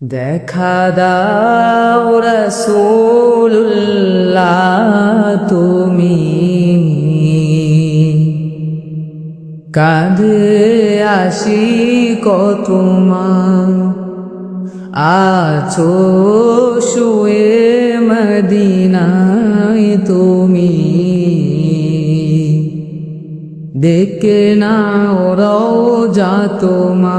দেখা দাও রসুল্লাহ তুমি। কাঁধে আসি কতমা আছো শুয়ে মদিনায় তুমি। দেখে না ওরাও যা তোমা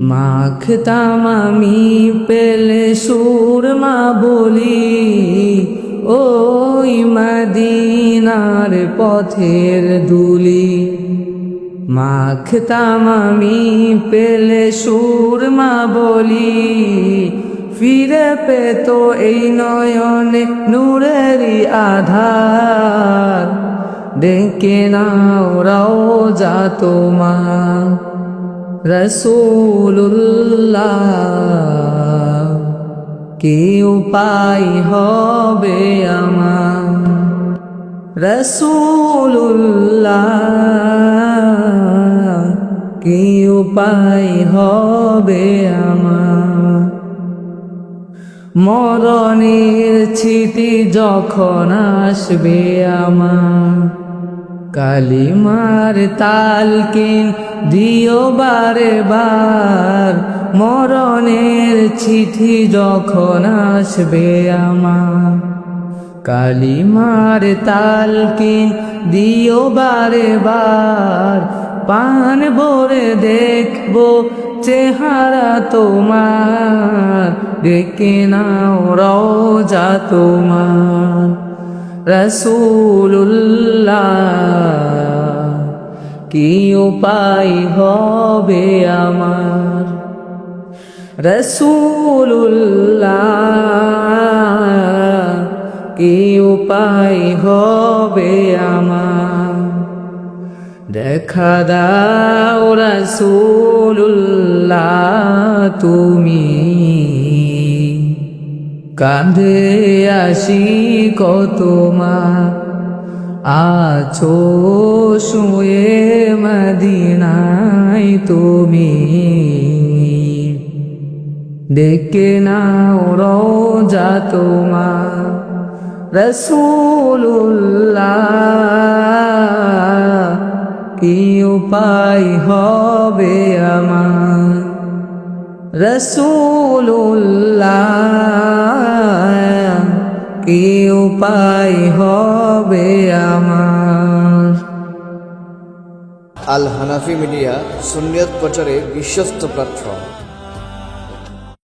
মাখতাম আমি পেলে সুরমা বলি, ওই মদিনার পথের ধুলি। মাখতাম আমি পেলে সুরমা বলি, ফিরে পেত এই নয়নে নূরেরই আধার। ডেকে না ওরাও যা তোমার। রসুল্লাহ কি উপায় হবে আমার। রসুল্লাহ কি উপায় হবে আমার। মরণের ছিটি যখন আসবে আমার। কালিমার তালকিন দিও বারে বার মরণের চিঠি যখন আসবে আমার। কালিমার তালকিন দিও বারে বার পান ভরে দেখব চেহারা তোমার। ডেকে নাও রওজা তোমার। রসুল্লাহ কি উপায় হবে আমার? রসুল্লাহ কি উপায় হবে আমার? দেখা দাও রসুল্লাহ তুমি কাঁধে আসি কত মা। আছো শুয়ে মদিনায় তুমি। ডেকে নাও রোজা তোমার। রসুল্লাহ কি উপায় হবে আমার? রসুল্লাহ কি উপায় হবে আমার? আল হানাফি মিডিয়া সুনিয়ত প্রচারে বিশ্বস্ত প্ল্যাটফর্ম